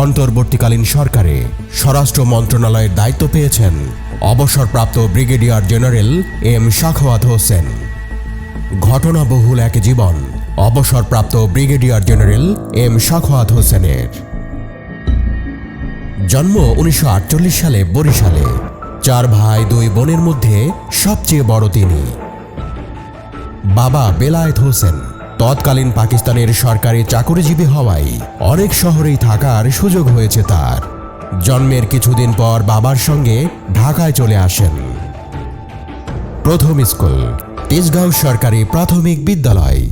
অন্তর্বর্তীকালীন সরকারে স্বরাষ্ট্র মন্ত্রণালয়ের দায়িত্ব পেয়েছেন অবসরপ্রাপ্ত brigadier general M Shakhawat Hossain. ঘটনাবহুল এক জীবন অবসরপ্রাপ্ত ব্রিগেডিয়ার জেনারেল এম শাখাওয়াত হোসেনের। জন্ম উনিশশো আটচল্লিশ সালে বরিশালে। চার ভাই, দুই বোনের মধ্যে সবচেয়ে বড় তিনি। বাবা বেলায়েত হোসেন। তৎকালীন পাকিস্তানের সরকারি চাকরিজীবী হওয়ায় অনেক শহরেই থাকার সুযোগ হয়েছে তার। জন্মের কিছুদিন পর বাবার সঙ্গে ঢাকায় চলে আসেন। প্রথম স্কুল, তেজগাঁও সরকারি প্রাথমিক বিদ্যালয়।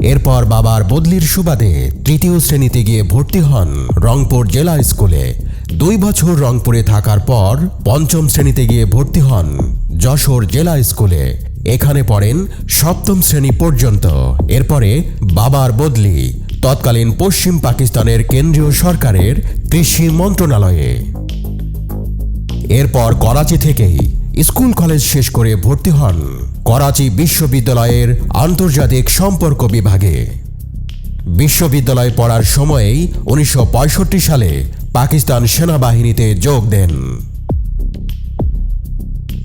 এরপর বাবার বদলির সুবাদে তৃতীয় শ্রেণীতে গিয়ে ভর্তি হন রংপুর জেলা স্কুলে। দুই বছর রংপুরে থাকার পর পঞ্চম শ্রেণীতে গিয়ে ভর্তি হন যশোর জেলা স্কুলে। এখানে পড়েন সপ্তম শ্রেণি পর্যন্ত। এরপরে বাবার বদলি তৎকালীন পশ্চিম পাকিস্তানের কেন্দ্রীয় সরকারের কৃষি মন্ত্রণালয়ে। এরপর করাচি থেকেই স্কুল কলেজ শেষ করে ভর্তি হন করাচি বিশ্ববিদ্যালয়ের আন্তর্জাতিক সম্পর্ক বিভাগে। বিশ্ববিদ্যালয়ে পড়ার সময়েই উনিশশো পঁয়ষট্টি সালে পাকিস্তান সেনাবাহিনীতে যোগ দেন।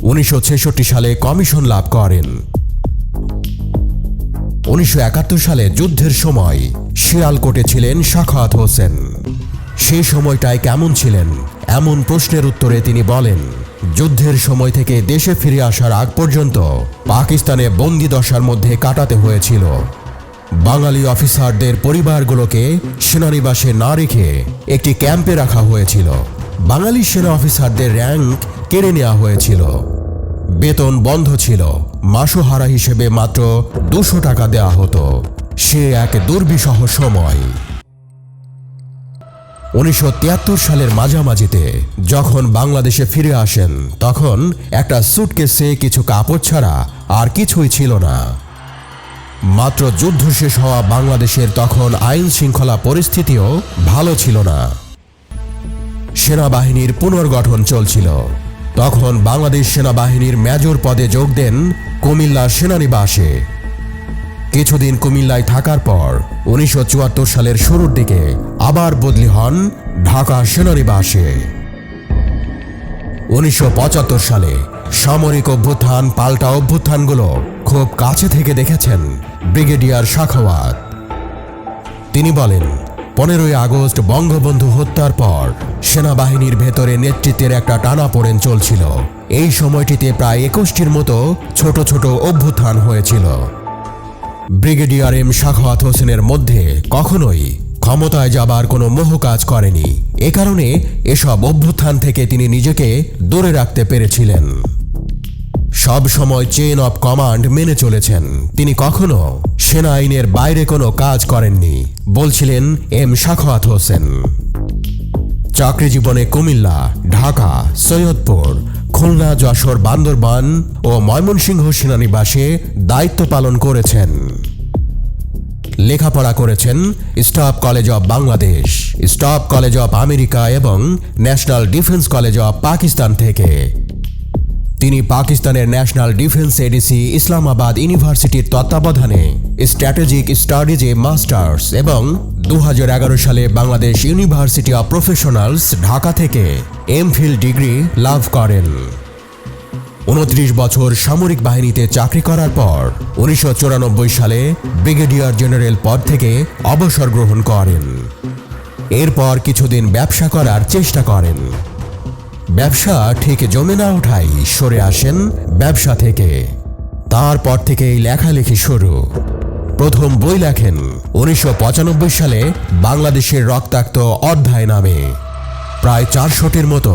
উনিশশো ছেষট্টি সালে কমিশন লাভ করেন। উনিশশো একাত্তর সালে যুদ্ধের সময় শিয়ালকোটে ছিলেন শাখাত হোসেন। সেই সময়টায় কেমন ছিলেন? এমন প্রশ্নের উত্তরে তিনি বলেন, যুদ্ধের সময় থেকে দেশে ফিরে আসার আগ পর্যন্ত পাকিস্তানে বন্দি দশার মধ্যে কাটাতে হয়েছিল। বাঙালি অফিসারদের পরিবারগুলোকে সেনানিবাসে না রেখে একটি ক্যাম্পে রাখা হয়েছিল। বাঙালি সেনা অফিসারদের র্যাঙ্ক কেড়ে নেওয়া হয়েছিল। বেতন বন্ধ ছিল। মাসোহারা হিসেবে মাত্র দুশো টাকা দেওয়া হতো। সে এক দুর্বিষহ সময়। উনিশশো তিয়াত্তর সালের মাঝামাঝিতে যখন বাংলাদেশে ফিরে আসেন, তখন একটা সুটকেসে কিছু কাপড় ছাড়া আর কিছুই ছিল না। মাত্র যুদ্ধ শেষ হওয়া বাংলাদেশের তখন আইন শৃঙ্খলা পরিস্থিতিও ভালো ছিল না। সেনাবাহিনীর পুনর্গঠন চলছিল। তখন বাংলাদেশ সেনাবাহিনীর মেজর পদে যোগ দেন কুমিল্লা সেনানিবাসে। কিছুদিন কুমিল্লায় থাকার পর উনিশশো চুয়াত্তর সালের শুরুর দিকে আবার বদলি হন ঢাকা সেনানিবাসে। উনিশশো পঁচাত্তর সালে সামরিক অভ্যুত্থান, পাল্টা অভ্যুত্থানগুলো খুব কাছে থেকে দেখেছেন ব্রিগেডিয়ার শাখাওয়াত। তিনি বলেন, পনেরোই আগস্ট বঙ্গবন্ধু হত্যার পর সেনাবাহিনীর ভেতরে নেতৃত্বের একটা টানাপোড়েন চলছিল। এই সময়টিতে প্রায় একুশটির মতো ছোট ছোট অভ্যুত্থান হয়েছিল। ব্রিগেডিয়ার এম শাখাওয়াত হোসেনের মধ্যে কখনোই ক্ষমতায় যাবার কোনো মোহ কাজ করেনি। এ কারণে এসব অভ্যুত্থান থেকে তিনি নিজেকে দূরে রাখতে পেরেছিলেন। সব সময় চেন অফ কমান্ড মেনে চলেছেন। তিনি কখনো সেনা আইনের বাইরে কোনো কাজ করেননি, বলছিলেন এম শাখাওয়াত হোসেন। চাকরি জীবনে কুমিল্লা, ঢাকা, সৈয়দপুর, খুলনা, যশোর, বান্দরবান ও ময়মনসিংহ সেনানিবাসে দায়িত্ব পালন করেছেন। লেখাপড়া করেছেন staff college of Bangladesh staff college of America এবং national defence college of Pakistan থেকে। তিনি পাকিস্তানের ন্যাশনাল ডিফেন্স এডিসি, ইসলামাবাদ ইউনিভার্সিটির তত্ত্বাবধানে স্ট্র্যাটেজিক স্টাডিজে মাস্টার্স এবং দু হাজার এগারো সালে Bangladesh university of professionals, Dhaka থেকে এমফিল ডিগ্রি লাভ করেন। উনত্রিশ বছর সামরিক বাহিনীতে চাকরি করার পর উনিশশো চুরানব্বই সালে ব্রিগেডিয়ার জেনারেল পদ থেকে অবসর গ্রহণ করেন। এরপর কিছুদিন ব্যবসা করার চেষ্টা করেন। ব্যবসা ঠিক জমে না ওঠাই সরে আসেন ব্যবসা থেকে। তারপর থেকেই লেখালেখি শুরু। প্রথম বই লেখেন উনিশশো পঁচানব্বই সালে বাংলাদেশের রক্তাক্ত অধ্যায় নামে। প্রায় চারশোটির মতো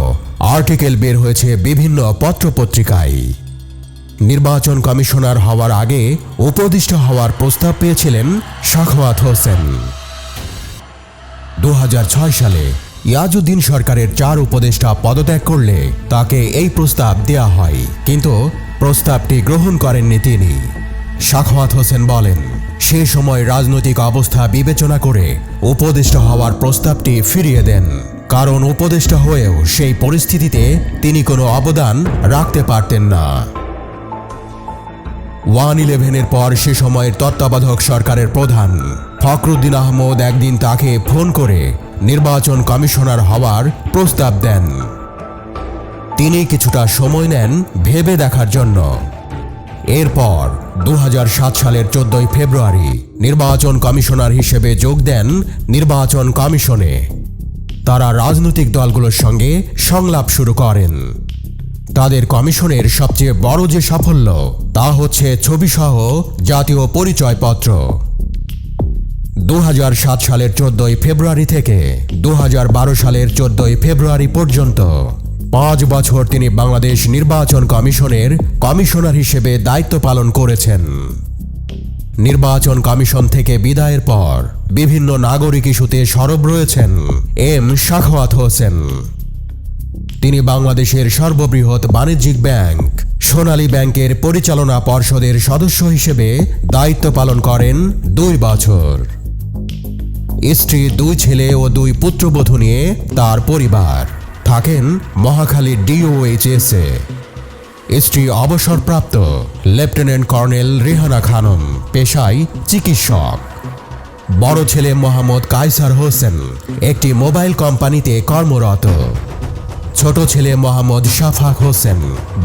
আর্টিকেল বের হয়েছে বিভিন্ন পত্রপত্রিকায়। নির্বাচন কমিশনার হওয়ার আগে উপদিষ্ট হওয়ার প্রস্তাব পেয়েছিলেন শাখওয়াত হোসেন। দু হাজার ছয় সালে ইয়াজউদ্দিন সরকারের চার উপদেষ্টা পদত্যাগ করলে তাকে এই প্রস্তাব দেয়া হয়। কিন্তু প্রস্তাবটি গ্রহণ করেননি তিনি। শাখওয়াত হোসেন বলেন, সে সময় রাজনৈতিক অবস্থা বিবেচনা করে উপদেষ্টা হওয়ার প্রস্তাবটি ফিরিয়ে দেন। কারণ উপদেষ্টা হয়েও সেই পরিস্থিতিতে তিনি কোনো অবদান রাখতে পারতেন না। ওয়ান ইলেভেনের পর সে সময়ের তত্ত্বাবধায়ক সরকারের প্রধান ফখরুদ্দিন আহমদ একদিন তাকে ফোন করে নির্বাচন কমিশনার হওয়ার প্রস্তাব দেন। তিনি কিছুটা সময় নেন ভেবে দেখার জন্য। এরপর দু হাজার সাত সালের চোদ্দই ফেব্রুয়ারি নির্বাচন কমিশনার হিসেবে যোগ দেন নির্বাচন কমিশনে। তারা রাজনৈতিক দলগুলোর সঙ্গে সংলাপ শুরু করেন। তাদের কমিশনের সবচেয়ে বড় যে সাফল্য, তা হচ্ছে ছবিসহ জাতীয় পরিচয়পত্র। দু হাজার সাত সালের চোদ্দই ফেব্রুয়ারি থেকে দু হাজার বারো সালের চোদ্দই ফেব্রুয়ারি পর্যন্ত পাঁচ বছর তিনি বাংলাদেশ নির্বাচন কমিশনের কমিশনার হিসেবে দায়িত্ব পালন করেছেন। নির্বাচন কমিশন থেকে বিদায়ের পর বিভিন্ন নাগরিক ইস্যুতে সরব রয়েছেন এম শাখওয়াত হোসেন। তিনি বাংলাদেশের সর্ববৃহৎ বাণিজ্যিক ব্যাংক, সোনালী ব্যাংকের পরিচালনা পর্ষদের সদস্য হিসেবে দায়িত্ব পালন করেন দুই বছর। স্ত্রী, দুই ছেলে ও দুই পুত্রবধূ নিয়ে তার পরিবার। থাকেন মহাখালী ডিওএইচএস এ। স্ত্রী অবসরপ্রাপ্ত লেফটেন্যান্ট কর্নেল রেহানা খানম, পেশায় চিকিৎসক। বড় ছেলে মোহাম্মদ কায়সার হোসেন, একটি মোবাইল কোম্পানিতে কর্মরত। ছোট ছেলে মোহাম্মদ শাফাক হোসেন,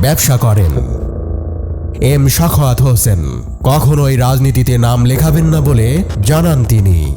ব্যবসা করেন। এম শাখাত হোসেন, কখনোই রাজনীতিতে নাম লেখাবেন না বলে জানান তিনি।